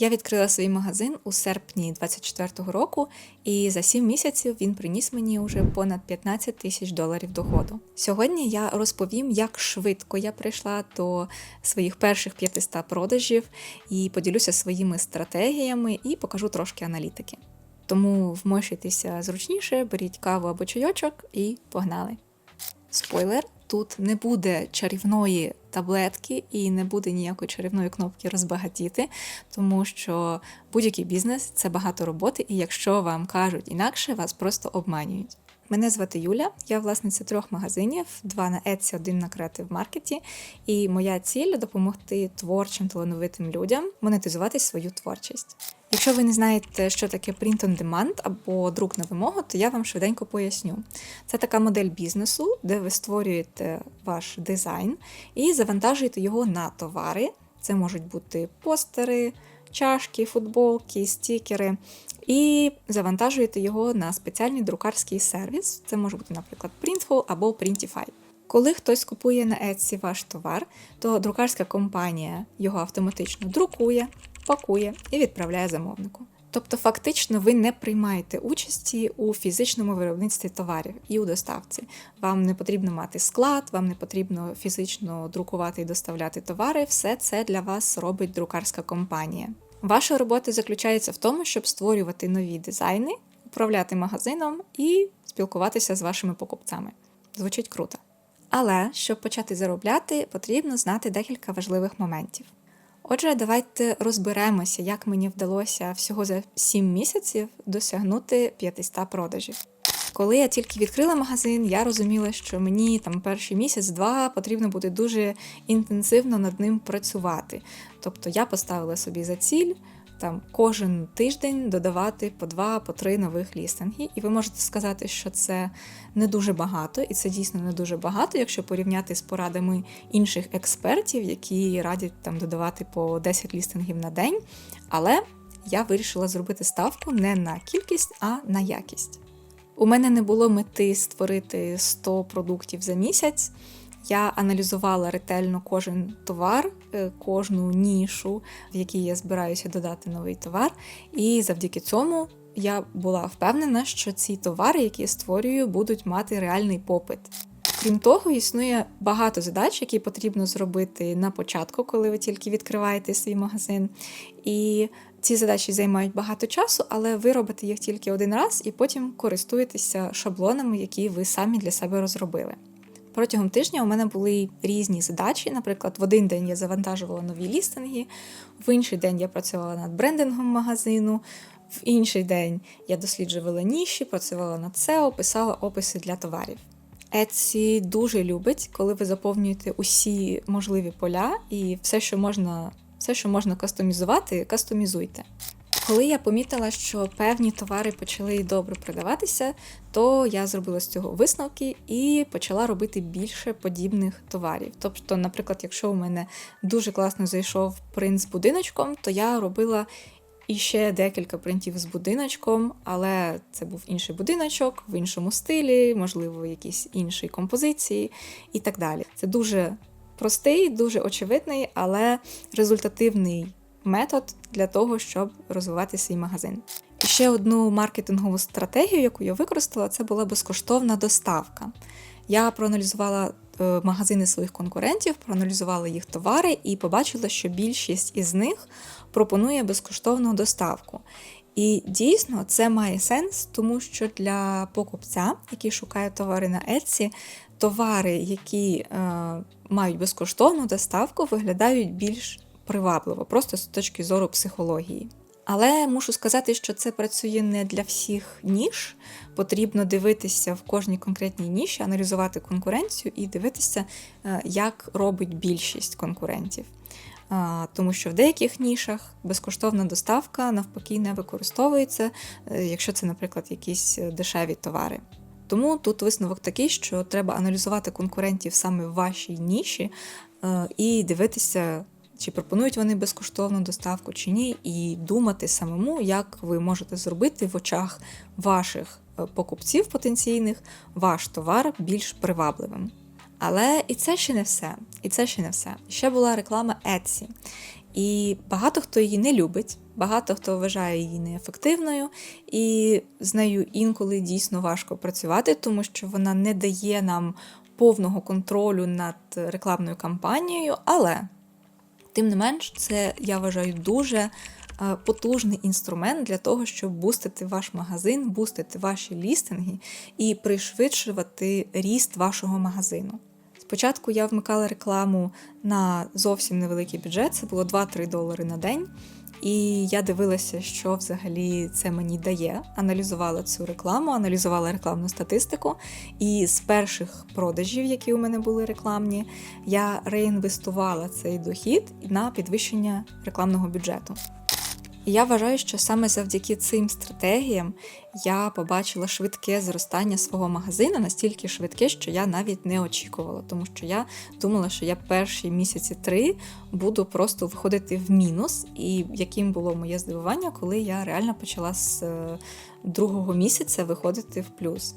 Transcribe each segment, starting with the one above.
Я відкрила свій магазин у серпні 24-го року, і за 7 місяців він приніс мені вже понад 15 тисяч доларів доходу. Сьогодні я розповім, як швидко я прийшла до своїх перших 500 продажів і поділюся своїми стратегіями і покажу трошки аналітики. Тому вмощуйтеся зручніше, беріть каву або чайочок і погнали. Спойлер, тут не буде чарівної таблетки і не буде ніякої чарівної кнопки розбагатіти, тому що будь-який бізнес це багато роботи, і якщо вам кажуть інакше, вас просто обманюють. Мене звати Юля, я власниця трьох магазинів: два на Etsy, один на Creative Market. І моя ціль допомогти творчим талановитим людям монетизувати свою творчість. Якщо ви не знаєте, що таке print on demand або друк на вимогу, то я вам швиденько поясню. Це така модель бізнесу, де ви створюєте ваш дизайн і завантажуєте його на товари. Це можуть бути постери, чашки, футболки, стікери. І завантажуєте його на спеціальний друкарський сервіс. Це може бути, наприклад, Printful або Printify. Коли хтось купує на Etsy ваш товар, то друкарська компанія його автоматично друкує, пакує і відправляє замовнику. Тобто, фактично, ви не приймаєте участі у фізичному виробництві товарів і у доставці. Вам не потрібно мати склад, вам не потрібно фізично друкувати і доставляти товари. Все це для вас робить друкарська компанія. Ваша робота заключається в тому, щоб створювати нові дизайни, управляти магазином і спілкуватися з вашими покупцями. Звучить круто. Але щоб почати заробляти, потрібно знати декілька важливих моментів. Отже, давайте розберемося, як мені вдалося всього за 7 місяців досягнути 500 продажів. Коли я тільки відкрила магазин, я розуміла, що мені там перший місяць-два потрібно буде дуже інтенсивно над ним працювати. Тобто я поставила собі за ціль там кожен тиждень додавати по два, по три нових лістинги. І ви можете сказати, що це не дуже багато, і це дійсно не дуже багато, якщо порівняти з порадами інших експертів, які радять там додавати по 10 лістингів на день. Але я вирішила зробити ставку не на кількість, а на якість. У мене не було мети створити 100 продуктів за місяць. Я аналізувала ретельно кожен товар, е, кожну нішу, в якій я збираюся додати новий товар. І завдяки цьому я була впевнена, що ці товари, які я створюю, будуть мати реальний попит. Крім того, існує багато задач, які потрібно зробити на початку, коли ви тільки відкриваєте свій магазин. І ці задачі займають багато часу, але ви робите їх тільки один раз і потім користуєтеся шаблонами, які ви самі для себе розробили. Протягом тижня у мене були різні задачі. Наприклад, в один день я завантажувала нові лістинги, в інший день я працювала над брендингом магазину, в інший день я досліджувала ніші, працювала над SEO, писала описи для товарів. Etsy дуже любить, коли ви заповнюєте усі можливі поля і все, що можна, все, що можна кастомізувати, кастомізуйте. Коли я помітила, що певні товари почали добре продаватися, то я зробила з цього висновки і почала робити більше подібних товарів. Тобто, наприклад, якщо у мене дуже класно зайшов принт з будиночком, то я робила іще декілька принтів з будиночком, але це був інший будиночок в іншому стилі, можливо, якісь інші композиції і так далі. Це дуже простий, дуже очевидний, але результативний метод для того, щоб розвивати свій магазин. Ще одну маркетингову стратегію, яку я використала, це була безкоштовна доставка. Я проаналізувала е, магазини своїх конкурентів, проаналізувала їх товари і побачила, що більшість із них пропонує безкоштовну доставку. І дійсно це має сенс, тому що для покупця, який шукає товари на Etsy, товари, які е, мають безкоштовну доставку, виглядають більш привабливо, просто з точки зору психології. Але мушу сказати, що це працює не для всіх ніж. Потрібно дивитися в кожній конкретній ніші, аналізувати конкуренцію і дивитися, е, як робить більшість конкурентів. Тому що в деяких нішах безкоштовна доставка навпаки не використовується, е, якщо це, наприклад, якісь дешеві товари. Тому тут висновок такий, що треба аналізувати конкурентів саме в вашій ніші е, і дивитися чи пропонують вони безкоштовну доставку чи ні, і думати самому, як ви можете зробити в очах ваших е, покупців потенційних ваш товар більш привабливим. Але і це ще не все. І це ще не все. Ще була реклама Etsy. І багато хто її не любить, багато хто вважає її неефективною, і з нею інколи дійсно важко працювати, тому що вона не дає нам повного контролю над рекламною кампанією, але тим не менш, це я вважаю дуже е, потужний інструмент для того, щоб бустити ваш магазин, бустити ваші лістинги і пришвидшувати ріст вашого магазину. Спочатку я вмикала рекламу на зовсім невеликий бюджет, це було 2-3 долари на день. І я дивилася, що взагалі це мені дає. Аналізувала цю рекламу, аналізувала рекламну статистику. І з перших продажів, які у мене були рекламні, я реінвестувала цей дохід на підвищення рекламного бюджету. І я вважаю, що саме завдяки цим стратегіям я побачила швидке зростання свого магазину, настільки швидке, що я навіть не очікувала, тому що я думала, що я перші місяці три буду просто виходити в мінус, і яким було моє здивування, коли я реально почала з е, другого місяця виходити в плюс.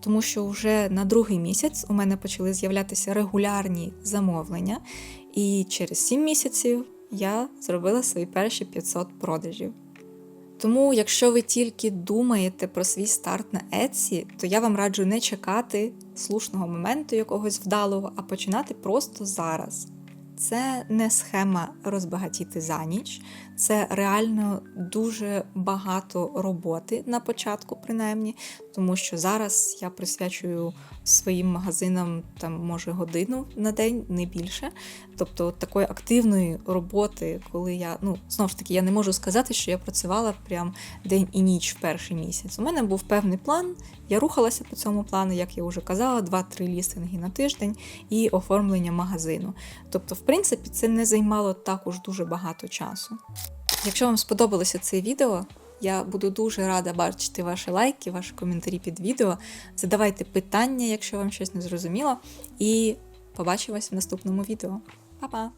Тому що вже на другий місяць у мене почали з'являтися регулярні замовлення, і через 7 місяців я зробила свої перші 500 продажів. Тому, якщо ви тільки думаєте про свій старт на Etsy, то я вам раджу не чекати слушного моменту якогось вдалого, а починати просто зараз. Це не схема розбагатіти за ніч, це реально дуже багато роботи на початку, принаймні, тому що зараз я присвячую своїм магазинам там може годину на день, не більше. Тобто такої активної роботи, коли я ну знову ж таки я не можу сказати, що я працювала прям день і ніч в перший місяць. У мене був певний план, я рухалася по цьому плану, як я вже казала, 2-3 лістинги на тиждень і оформлення магазину. Тобто, в принципі, це не займало також дуже багато часу. Якщо вам сподобалося це відео, я буду дуже рада бачити ваші лайки, ваші коментарі під відео. Задавайте питання, якщо вам щось не зрозуміло. І побачимось в наступному відео. Па-па!